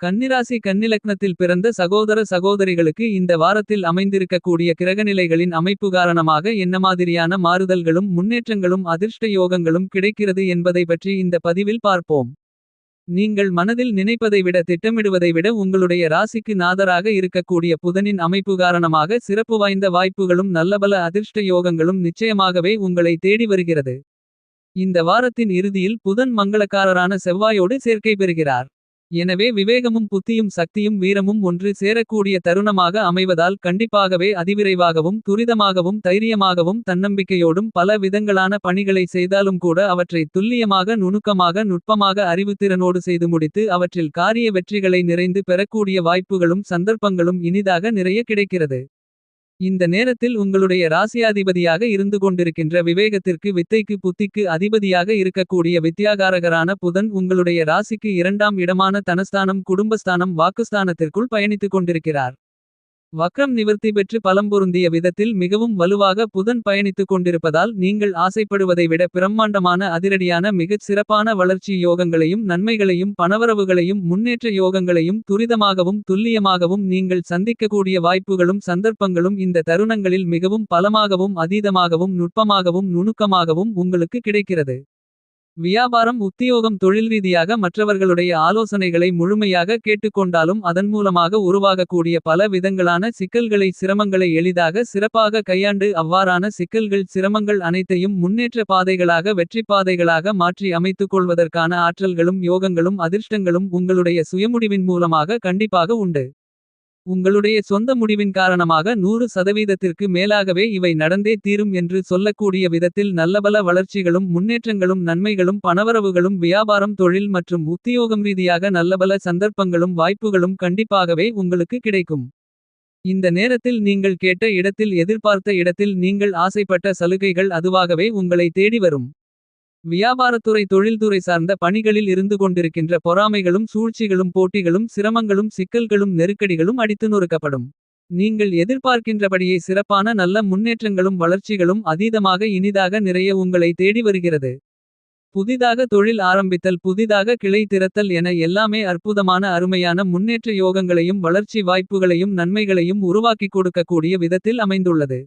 கன்னிராசி கன்னிலக்னத்தில் பிறந்த சகோதர சகோதரிகளுக்கு இந்த வாரத்தில் அமைந்திருக்கக்கூடிய கிரகநிலைகளின் அமைப்பு காரணமாக என்ன மாதிரியான மாறுதல்களும் முன்னேற்றங்களும் அதிர்ஷ்ட யோகங்களும் கிடைக்கிறது என்பதை பற்றி இந்த பதிவில் பார்ப்போம். நீங்கள் மனதில் நினைப்பதை விட திட்டமிடுவதை விட உங்களுடைய ராசிக்கு நாதராக இருக்கக்கூடிய புதனின் அமைப்பு காரணமாக சிறப்பு வாய்ந்த வாய்ப்புகளும் நல்லபல அதிர்ஷ்ட யோகங்களும் நிச்சயமாகவே உங்களை தேடி வருகிறது. இந்த வாரத்தின் இறுதியில் புதன் மங்களக்காரரான செவ்வாயோடு சேர்க்கை பெறுகிறார். எனவே விவேகமும் புத்தியும் சக்தியும் வீரமும் ஒன்று சேரக்கூடிய தருணமாக அமைவதால் கண்டிப்பாகவே அதிவிரைவாகவும் துரிதமாகவும் தைரியமாகவும் தன்னம்பிக்கையோடும் பல விதங்களான பணிகளை செய்தாலும் கூட அவற்றை துல்லியமாக நுணுக்கமாக நுட்பமாக அறிவுத்திறனோடு செய்து முடித்து அவற்றில் காரிய வெற்றிகளை நிறைந்து பெறக்கூடிய வாய்ப்புகளும் சந்தர்ப்பங்களும் இனிதாக நிறைய கிடைக்கிறது. இந்த நேரத்தில் உங்களுடைய ராசியாதிபதியாக இருந்து கொண்டிருக்கின்ற விவேகத்திற்கு வித்தைக்கு புத்திக்கு அதிபதியாக இருக்கக்கூடிய வித்யாகாரகரான புதன் உங்களுடைய ராசிக்கு இரண்டாம் இடமான தனஸ்தானம் குடும்பஸ்தானம் வாக்குஸ்தானத்திற்குள் பயணித்துக் கொண்டிருக்கிறார். வக்ரம் நிவர்த்தி பெற்று பலம்பொருந்திய விதத்தில் மிகவும் வலுவாக புதன் பயணித்துக் கொண்டிருப்பதால் நீங்கள் ஆசைப்படுவதை விட பிரம்மாண்டமான அதிரடியான மிகச் சிறப்பான வளர்ச்சி யோகங்களையும் நன்மைகளையும் பணவரவுகளையும் முன்னேற்ற யோகங்களையும் துரிதமாகவும் துல்லியமாகவும் நீங்கள் சந்திக்கக்கூடிய வாய்ப்புகளும் சந்தர்ப்பங்களும் இந்த தருணங்களில் மிகவும் பலமாகவும் அதீதமாகவும் நுட்பமாகவும் நுணுக்கமாகவும் உங்களுக்கு கிடைக்கிறது. வியாபாரம் உத்தியோகம் தொழில் ரீதியாக மற்றவர்களுடைய ஆலோசனைகளை முழுமையாக கேட்டுக்கொண்டாலும் அதன் மூலமாக உருவாகக்கூடிய பல விதங்களான சிக்கல்களை சிரமங்களை எளிதாக சிறப்பாக கையாண்டு அவ்வாறான சிக்கல்கள் சிரமங்கள் அனைத்தையும் முன்னேற்ற பாதைகளாக வெற்றிப்பாதைகளாக மாற்றி அமைத்துக் கொள்வதற்கான ஆற்றல்களும் யோகங்களும் அதிர்ஷ்டங்களும் உங்களுடைய சுயமுடிவின் மூலமாக கண்டிப்பாக உண்டு. உங்களுடைய சொந்த முடிவின் காரணமாக நூறு சதவீதத்திற்கு மேலாகவே இவை நடந்தே தீரும் என்று சொல்லக்கூடிய விதத்தில் நல்லபல வளர்ச்சிகளும் முன்னேற்றங்களும் நன்மைகளும் பணவரவுகளும் வியாபாரம் தொழில் மற்றும் உத்தியோகம் ரீதியாக நல்லபல சந்தர்ப்பங்களும் வாய்ப்புகளும் கண்டிப்பாகவே உங்களுக்கு கிடைக்கும். இந்த நேரத்தில் நீங்கள் கேட்ட இடத்தில் எதிர்பார்த்த இடத்தில் நீங்கள் ஆசைப்பட்ட சலுகைகள் அதுவாகவே உங்களை தேடி வரும். வியாபாரத்துறை தொழில்துறை சார்ந்த பணிகளில் இருந்து கொண்டிருக்கின்ற பொறாமைகளும் சூழ்ச்சிகளும் போட்டிகளும் சிரமங்களும் சிக்கல்களும் நெருக்கடிகளும் அடித்து நொறுக்கப்படும். நீங்கள் எதிர்பார்க்கின்றபடியே சிறப்பான நல்ல முன்னேற்றங்களும் வளர்ச்சிகளும் அதீதமாக இனிதாக நிறைய உங்களை தேடி வருகிறது. புதிதாக தொழில் ஆரம்பித்தல் புதிதாக கிளை திறத்தல் என எல்லாமே அற்புதமான அருமையான முன்னேற்ற யோகங்களையும் வளர்ச்சி வாய்ப்புகளையும் நன்மைகளையும் உருவாக்கிக் கொடுக்கக்கூடிய விதத்தில் அமைந்துள்ளது.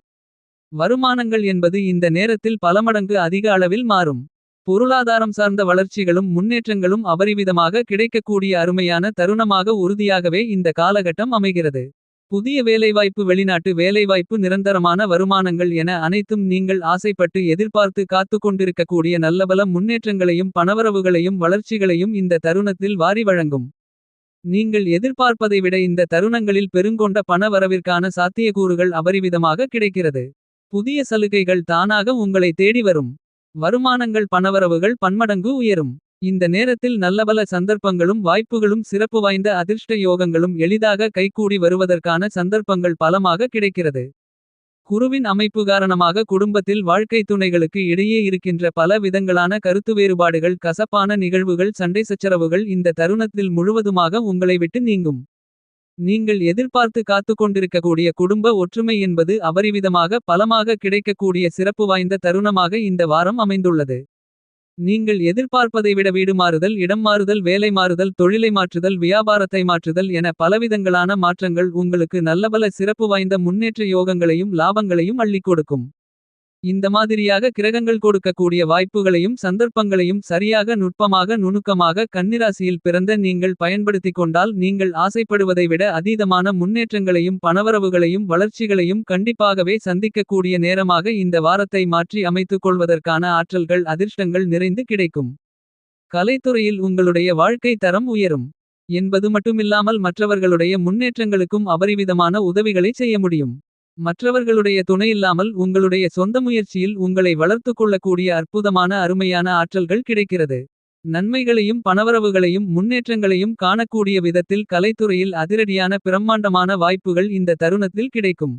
வருமானங்கள் என்பது இந்த நேரத்தில் பலமடங்கு அதிக அளவில் மாறும். பொருளாதாரம் சார்ந்த வளர்ச்சிகளும் முன்னேற்றங்களும் அபரிவிதமாக கிடைக்கக்கூடிய அருமையான தருணமாக உறுதியாகவே இந்த காலகட்டம் அமைகிறது. புதிய வேலைவாய்ப்பு வெளிநாட்டு வேலைவாய்ப்பு நிரந்தரமான வருமானங்கள் என அனைத்தும் நீங்கள் ஆசைப்பட்டு எதிர்பார்த்து காத்து கொண்டிருக்கக்கூடிய நல்லபல முன்னேற்றங்களையும் பணவரவுகளையும் வளர்ச்சிகளையும் இந்த தருணத்தில் வாரி வழங்கும். நீங்கள் எதிர்பார்ப்பதை விட இந்த தருணங்களில் பெருங்கொண்ட பண வரவிற்கான சாத்தியக்கூறுகள் அபரிவிதமாக கிடைக்கிறது. புதிய சலுகைகள் தானாக உங்களை தேடி வரும். வருமானங்கள் பணவரவுகள் பன்மடங்கு உயரும். இந்த நேரத்தில் நல்லபல சந்தர்ப்பங்களும் வாய்ப்புகளும் சிறப்பு வாய்ந்த அதிர்ஷ்ட யோகங்களும் எளிதாக கைகூடி வருவதற்கான சந்தர்ப்பங்கள் பலமாக கிடைக்கிறது. குருவின் அமைப்பு காரணமாக குடும்பத்தில் வாழ்க்கை துணைகளுக்கு இடையே இருக்கின்ற பல விதங்களான கருத்து வேறுபாடுகள் கசப்பான நிகழ்வுகள் சண்டை சச்சரவுகள் இந்த தருணத்தில் முழுவதுமாக உங்களை விட்டு நீங்கும். நீங்கள் எதிர்பார்த்து காத்து கொண்டிருக்கக்கூடிய குடும்ப ஒற்றுமை என்பது அபரிவிதமாக பலமாக கிடைக்கக்கூடிய சிறப்பு வாய்ந்த தருணமாக இந்த வாரம் அமைந்துள்ளது. நீங்கள் எதிர்பார்ப்பதை விட வீடு மாறுதல் இடம் மாறுதல் வேலை மாறுதல் தொழிலை மாற்றுதல் வியாபாரத்தை மாற்றுதல் என பலவிதங்களான மாற்றங்கள் உங்களுக்கு நல்லபல சிறப்பு வாய்ந்த முன்னேற்ற யோகங்களையும் லாபங்களையும் அள்ளிக் கொடுக்கும். இந்த மாதிரியாக கிரகங்கள் கொடுக்கக்கூடிய வாய்ப்புகளையும் சந்தர்ப்பங்களையும் சரியாக நுட்பமாக நுணுக்கமாக கன்னிராசியில் பிறந்த நீங்கள் பயன்படுத்திக் கொண்டால் நீங்கள் ஆசைப்படுவதை விட அதீதமான முன்னேற்றங்களையும் பணவரவுகளையும் வளர்ச்சிகளையும் கண்டிப்பாகவே சந்திக்கக்கூடிய நேரமாக இந்த வாரத்தை மாற்றி அமைத்துக் கொள்வதற்கான ஆற்றல்கள் அதிர்ஷ்டங்கள் நிறைந்து கிடைக்கும். கலைத்துறையில் உங்களுடைய வாழ்க்கை தரம் உயரும். என்பது மட்டுமில்லாமல் மற்றவர்களுடைய முன்னேற்றங்களுக்கும் அபரிவிதமான உதவிகளை செய்ய முடியும். மற்றவர்களுடைய துணையில்லாமல் உங்களுடைய சொந்த முயற்சியில் உங்களை வளர்த்துக்கொள்ளக்கூடிய அற்புதமான அருமையான ஆற்றல்கள் கிடைக்கிறது. நன்மைகளையும் பணவரவுகளையும் முன்னேற்றங்களையும் காணக்கூடிய விதத்தில் கலைத்துறையில் அதிரடியான பிரம்மாண்டமான வாய்ப்புகள் இந்த தருணத்தில் கிடைக்கும்.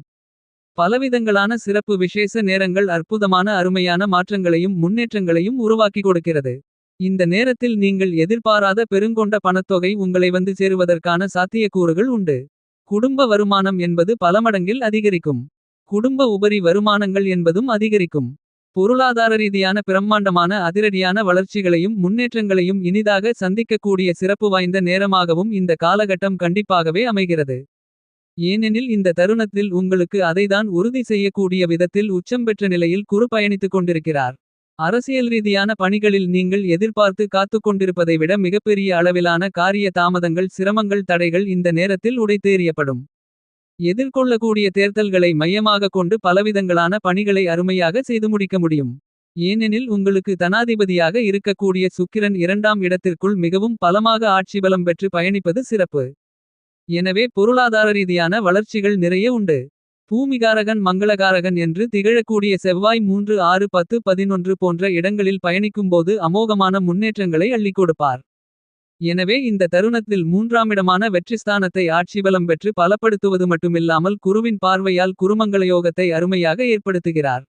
பலவிதங்களான சிறப்பு விசேஷ நேரங்கள் அற்புதமான அருமையான மாற்றங்களையும் முன்னேற்றங்களையும் உருவாக்கி கொடுக்கிறது. இந்த நேரத்தில் நீங்கள் எதிர்பாராத பெருங்கொண்ட பணத்தொகை உங்களை வந்து சேருவதற்கான சாத்தியக்கூறுகள் உண்டு. குடும்ப வருமானம் என்பது பலமடங்கில் அதிகரிக்கும். குடும்ப உபரி வருமானங்கள் என்பதும் அதிகரிக்கும். பொருளாதார ரீதியான பிரம்மாண்டமான அதிரடியான வளர்ச்சிகளையும் முன்னேற்றங்களையும் இனிதாக சந்திக்கக்கூடிய சிறப்பு வாய்ந்த நேரமாகவும் இந்த காலகட்டம் கண்டிப்பாகவே அமைகிறது. ஏனெனில் இந்த தருணத்தில் உங்களுக்கு அதைதான் உறுதி செய்யக்கூடிய விதத்தில் உச்சம் பெற்ற நிலையில் குறு பயணித்துக் கொண்டிருக்கிறார். அரசியல் ரீதியான பணிகளில் நீங்கள் எதிர்பார்த்து காத்துக்கொண்டிருப்பதை விட மிகப்பெரிய அளவிலான காரிய தாமதங்கள் சிரமங்கள் தடைகள் இந்த நேரத்தில் உடைத்தேறியப்படும். எதிர்கொள்ளக்கூடிய தேர்தல்களை மையமாகக் கொண்டு பலவிதங்களான பணிகளை அருமையாக செய்து முடிக்க முடியும். ஏனெனில் உங்களுக்கு தனாதிபதியாக இருக்கக்கூடிய சுக்கிரன் இரண்டாம் இடத்திற்குள் மிகவும் பலமாக ஆட்சிபலம் பெற்று பயணிப்பது சிறப்பு. எனவே பொருளாதார ரீதியான வளர்ச்சிகள் நிறைய உண்டு. பூமிகாரகன் மங்களகாரகன் என்று திகழக்கூடிய செவ்வாய் மூன்று ஆறு பத்து பதினொன்று போன்ற இடங்களில் பயணிக்கும்போது அமோகமான முன்னேற்றங்களை அள்ளிக் கொடுப்பார். எனவே இந்த தருணத்தில் மூன்றாமிடமான வெற்றிஸ்தானத்தை ஆட்சிபலம் பெற்று பலப்படுத்துவது மட்டுமில்லாமல் குருவின் பார்வையால் குருமங்களயோகத்தை அருமையாக ஏற்படுத்துகிறார்.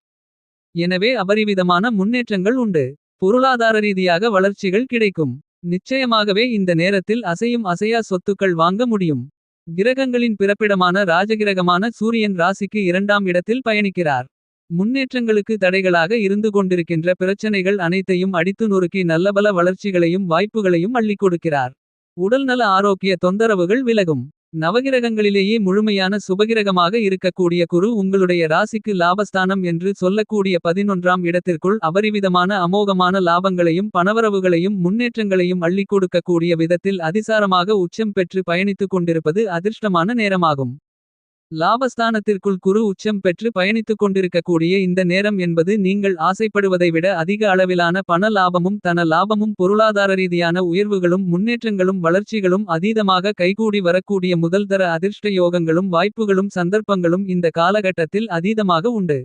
எனவே அபரிவிதமான முன்னேற்றங்கள் உண்டு. பொருளாதார ரீதியாக வளர்ச்சிகள் கிடைக்கும். நிச்சயமாகவே இந்த நேரத்தில் அசையும் அசையா சொத்துக்கள் வாங்க முடியும். கிரகங்களின் பிறப்பிடமான ராஜகிரகமான சூரியன் ராசிக்கு இரண்டாம் இடத்தில் பயணிக்கிறார். முன்னேற்றங்களுக்கு தடைகளாக இருந்து கொண்டிருக்கின்ற பிரச்சனைகள் அனைத்தையும் அடித்து நொறுக்கி நல்லபல வளர்ச்சிகளையும் வாய்ப்புகளையும் அள்ளிக் கொடுக்கிறார். உடல்நல ஆரோக்கிய தொந்தரவுகள் விலகும். நவகிரகங்களிலேயே முழுமையான சுபகிரகமாக இருக்கக்கூடிய குரு உங்களுடைய ராசிக்கு லாபஸ்தானம் என்று சொல்லக்கூடிய பதினொன்றாம் இடத்திற்குள் அபரிவிதமான அமோகமான லாபங்களையும் பணவரவுகளையும் முன்னேற்றங்களையும் அள்ளிக் கொடுக்கக்கூடிய விதத்தில் அதிசாரமாக உச்சம் பெற்று பயணித்துக் கொண்டிருப்பது அதிர்ஷ்டமான நேரமாகும். லாபஸ்தானத்திற்குள் குரு உச்சம் பெற்று பயணித்துக் கொண்டிருக்கக்கூடிய இந்த நேரம் என்பது நீங்கள் ஆசைப்படுவதை விட அதிக அளவிலான பண லாபமும் தன லாபமும் பொருளாதார ரீதியான உயர்வுகளும் முன்னேற்றங்களும் வளர்ச்சிகளும் அதீதமாக கைகூடி வரக்கூடிய முதல்தர அதிர்ஷ்ட யோகங்களும் வாய்ப்புகளும் சந்தர்ப்பங்களும் இந்த காலகட்டத்தில் அதீதமாக உண்டு.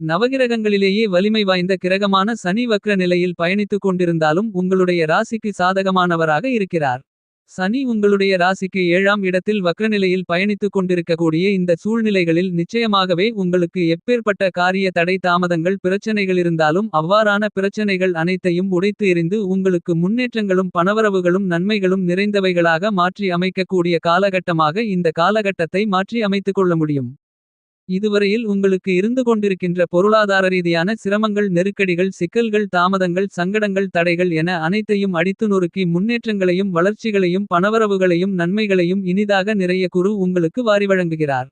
நவகிரகங்களிலேயே வலிமை வாய்ந்த கிரகமான சனி வக்ர நிலையில் பயணித்துக் கொண்டிருந்தாலும் உங்களுடைய ராசிக்கு சாதகமானவராக இருக்கிறார். சனி உங்களுடைய ராசிக்கு ஏழாம் இடத்தில் வக்ரநிலையில் பயணித்துக் கொண்டிருக்கக்கூடிய இந்த சூழ்நிலைகளில் நிச்சயமாகவே உங்களுக்கு எப்பேற்பட்ட காரிய தடை தாமதங்கள் பிரச்சனைகளிருந்தாலும் அவ்வாறான பிரச்சனைகள் அனைத்தையும் உடைத்து எறிந்து உங்களுக்கு முன்னேற்றங்களும் பணவரவுகளும் நன்மைகளும் நிறைந்தவைகளாக மாற்றி அமைக்கக்கூடிய காலகட்டமாக இந்த காலகட்டத்தை மாற்றி அமைத்துக் கொள்ள முடியும். இதுவரையில் உங்களுக்கு இருந்து கொண்டிருக்கின்ற பொருளாதார ரீதியான சிரமங்கள் நெருக்கடிகள் சிக்கல்கள் தாமதங்கள் சங்கடங்கள் தடைகள் என அனைத்தையும் அடித்து நொறுக்கி முன்னேற்றங்களையும் வளர்ச்சிகளையும் பணவரவுகளையும் நன்மைகளையும் இனிதாக நிறைய குரு உங்களுக்கு வாரி வழங்குகிறார்.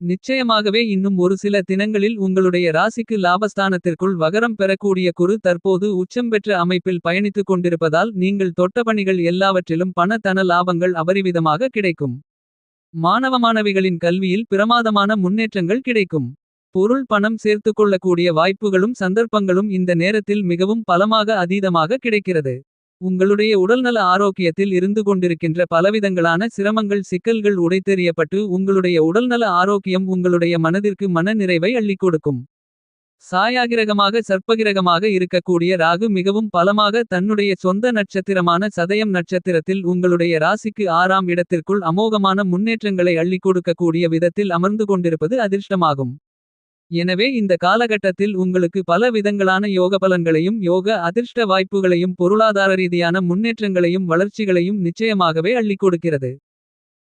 நிச்சயமாகவே இன்னும் ஒரு சில தினங்களில் உங்களுடைய ராசிக்கு லாபஸ்தானத்திற்குள் வகரம் பெறக்கூடிய குரு தற்போது உச்சம் பெற்ற அமைப்பில் பயணித்துக் கொண்டிருப்பதால் நீங்கள் தொட்ட பணிகள் எல்லாவற்றிலும் பண தன லாபங்கள் அபரிவிதமாக கிடைக்கும். மாணவ மாணவிகளின் கல்வியில் பிரமாதமான முன்னேற்றங்கள் கிடைக்கும். பொருள் பணம் சேர்த்துக்கொள்ளக்கூடிய வாய்ப்புகளும் சந்தர்ப்பங்களும் இந்த நேரத்தில் மிகவும் பலமாக அதீதமாக கிடைக்கிறது. உங்களுடைய உடல்நல ஆரோக்கியத்தில் இருந்து கொண்டிருக்கின்ற பலவிதங்களான சிரமங்கள் சிக்கல்கள் உடைத்தெறியப்பட்டு உங்களுடைய உடல்நல ஆரோக்கியம் உங்களுடைய மனதிற்கு மன நிறைவை அள்ளிக் கொடுக்கும். சாயாகிரகமாக சர்ப்பகிரகமாக இருக்கக்கூடிய ராகு மிகவும் பலமாக தன்னுடைய சொந்த நட்சத்திரமான சதயம் நட்சத்திரத்தில் உங்களுடைய ராசிக்கு ஆறாம் இடத்திற்குள் அமோகமான முன்னேற்றங்களை அள்ளி கொடுக்கக்கூடிய விதத்தில் அமர்ந்து கொண்டிருப்பது அதிர்ஷ்டமாகும். எனவே இந்த காலகட்டத்தில் உங்களுக்கு பல விதங்களான யோக பலன்களையும் யோக அதிர்ஷ்ட வாய்ப்புகளையும் பொருளாதார ரீதியான முன்னேற்றங்களையும் வளர்ச்சிகளையும் நிச்சயமாகவே அள்ளி கொடுக்கிறது.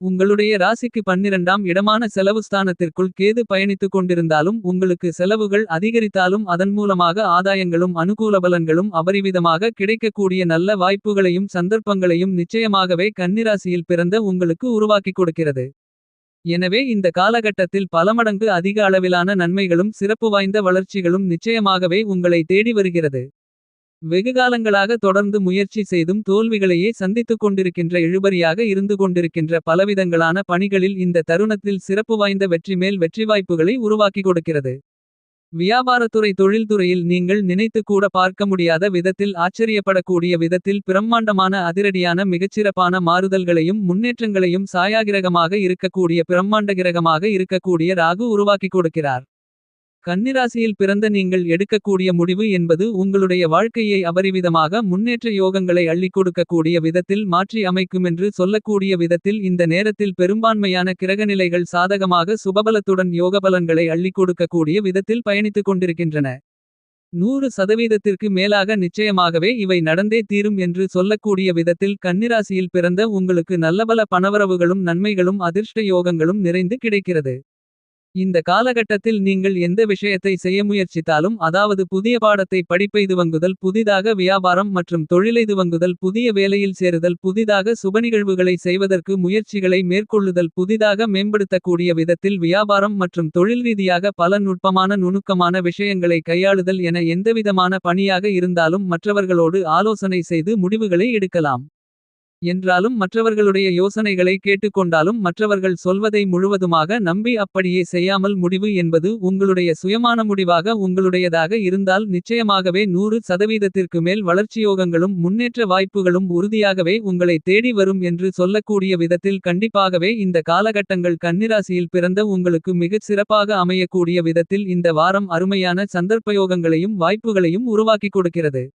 உங்களுடைய ராசிக்கு பன்னிரண்டாம் இடமான செலவு ஸ்தானத்திற்குள் கேது பயணித்துக் கொண்டிருந்தாலும் உங்களுக்கு செலவுகள் அதிகரித்தாலும் அதன் மூலமாக ஆதாயங்களும் அனுகூல பலன்களும் அபரிவிதமாக கிடைக்கக்கூடிய நல்ல வாய்ப்புகளையும் சந்தர்ப்பங்களையும் நிச்சயமாகவே கன்னிராசியில் பிறந்த உங்களுக்கு உருவாக்கிக் கொடுக்கிறது. எனவே இந்த காலகட்டத்தில் பல மடங்கு அதிக அளவிலான நன்மைகளும் சிறப்பு வாய்ந்த வளர்ச்சிகளும் நிச்சயமாகவே உங்களை தேடி வருகிறது. வெகுகாலங்களாக தொடர்ந்து முயற்சி செய்தும் தோல்விகளையே சந்தித்துக் கொண்டிருக்கின்ற இழுபறியாக இருந்து கொண்டிருக்கின்ற பலவிதங்களான பணிகளில் இந்த தருணத்தில் சிறப்பு வாய்ந்த வெற்றி மேல் வெற்றி வாய்ப்புகளை உருவாக்கிக் கொடுக்கிறது. வியாபாரத்துறை தொழில்துறையில் நீங்கள் நினைத்து கூட பார்க்க முடியாத விதத்தில் ஆச்சரியப்படக்கூடிய விதத்தில் பிரம்மாண்டமான அதிரடியான மிகச்சிறப்பான மாறுதல்களையும் முன்னேற்றங்களையும் சாயாகிரகமாக இருக்கக்கூடிய பிரம்மாண்ட கிரகமாக இருக்கக்கூடிய ராகு உருவாக்கிக் கொடுக்கிறார். கன்னிராசியில் பிறந்த நீங்கள் எடுக்கக்கூடிய முடிவு என்பது உங்களுடைய வாழ்க்கையை அபரிவிதமாக முன்னேற்ற யோகங்களை அள்ளி கொடுக்கக்கூடிய விதத்தில் மாற்றி அமைக்குமென்று சொல்லக்கூடிய விதத்தில் இந்த நேரத்தில் பெரும்பான்மையான கிரகநிலைகள் சாதகமாக சுபபலத்துடன் யோகபலன்களை அள்ளி கொடுக்கக்கூடிய விதத்தில் பயணித்துக் கொண்டிருக்கின்றன. நூறு சதவீதத்திற்கு மேலாக நிச்சயமாகவே இவை நடந்தே தீரும் என்று சொல்லக்கூடிய விதத்தில் கன்னிராசியில் பிறந்த உங்களுக்கு நல்லபல பணவரவுகளும் நன்மைகளும் அதிர்ஷ்ட யோகங்களும் நிறைந்து கிடைக்கிறது. இந்த காலகட்டத்தில் நீங்கள் எந்த விஷயத்தை செய்ய முயற்சித்தாலும் அதாவது புதிய பாடத்தை படிப்பெய்துவங்குதல் புதிதாக வியாபாரம் மற்றும் தொழிலெய்துவங்குதல் புதிய வேலையில் சேருதல் புதிதாக சுபநிகழ்வுகளை செய்வதற்கு முயற்சிகளை மேற்கொள்ளுதல் புதிதாக மேம்படுத்தக்கூடிய விதத்தில் வியாபாரம் மற்றும் தொழில் ரீதியாக பல நுட்பமான நுணுக்கமான விஷயங்களை கையாளுதல் என எந்தவிதமான பணியாக இருந்தாலும் மற்றவர்களோடு ஆலோசனை செய்து முடிவுகளை எடுக்கலாம். என்றாலும் மற்றவர்களுடைய யோசனைகளை கேட்டுக்கொண்டாலும் மற்றவர்கள் சொல்வதை முழுவதுமாக நம்பி அப்படியே செய்யாமல் முடிவு என்பது உங்களுடைய சுயமான முடிவாக உங்களுடையதாக இருந்தால் நிச்சயமாகவே நூறு சதவீதத்திற்கு மேல் வளர்ச்சியோகங்களும் முன்னேற்ற வாய்ப்புகளும் உறுதியாகவே உங்களை தேடி வரும் என்று சொல்லக்கூடிய விதத்தில் கண்டிப்பாகவே இந்த காலகட்டங்கள் கன்னிராசியில் பிறந்த உங்களுக்கு மிகச் சிறப்பாக அமையக்கூடிய விதத்தில் இந்த வாரம் அருமையான சந்தர்ப்பயோகங்களையும் வாய்ப்புகளையும் உருவாக்கிக் கொடுக்கிறது.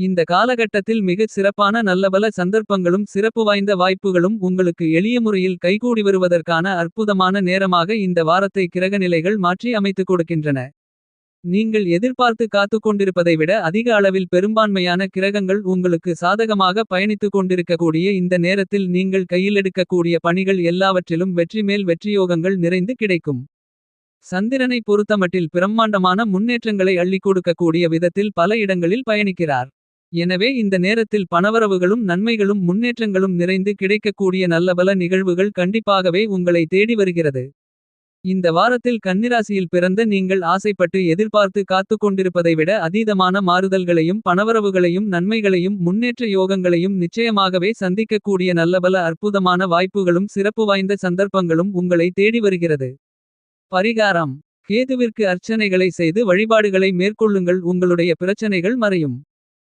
இந்த காலகட்டத்தில் மிகச் சிறப்பான நல்லபல சந்தர்ப்பங்களும் சிறப்பு வாய்ந்த வாய்ப்புகளும் உங்களுக்கு எளிய முறையில் கைகூடி வருவதற்கான அற்புதமான நேரமாக இந்த வாரத்தை கிரகநிலைகள் மாற்றி அமைத்துக் கொடுக்கின்றன. நீங்கள் எதிர்பார்த்து காத்து கொண்டிருப்பதை விட அதிக அளவில் பெரும்பான்மையான கிரகங்கள் உங்களுக்கு சாதகமாக பயணித்துக் கொண்டிருக்கக்கூடிய இந்த நேரத்தில் நீங்கள் கையிலெடுக்கக்கூடிய பணிகள் எல்லாவற்றிலும் வெற்றி மேல் வெற்றியோகங்கள் நிறைந்து கிடைக்கும். சந்திரனை பொறுத்தமட்டில் பிரம்மாண்டமான முன்னேற்றங்களை அள்ளிக் கொடுக்கக்கூடிய விதத்தில் பல இடங்களில் பயணிக்கிறார். எனவே இந்த நேரத்தில் பணவரவுகளும் நன்மைகளும் முன்னேற்றங்களும் நிறைந்து கிடைக்கக்கூடிய நல்லபல நிகழ்வுகள் கண்டிப்பாகவே உங்களை தேடி வருகிறது. இந்த வாரத்தில் கன்னிராசியில் பிறந்த நீங்கள் ஆசைப்பட்டு எதிர்பார்த்து காத்து கொண்டிருப்பதை விட அதீதமான மாறுதல்களையும் பணவரவுகளையும் நன்மைகளையும் முன்னேற்ற யோகங்களையும் நிச்சயமாகவே சந்திக்கக்கூடிய நல்லபல அற்புதமான வாய்ப்புகளும் சிறப்பு வாய்ந்த சந்தர்ப்பங்களும் உங்களை தேடி வருகிறது. பரிகாரம் கேதுவிற்கு அர்ச்சனைகளை செய்து வழிபாடுகளை மேற்கொள்ளுங்கள் உங்களுடைய பிரச்சனைகள் மறையும்.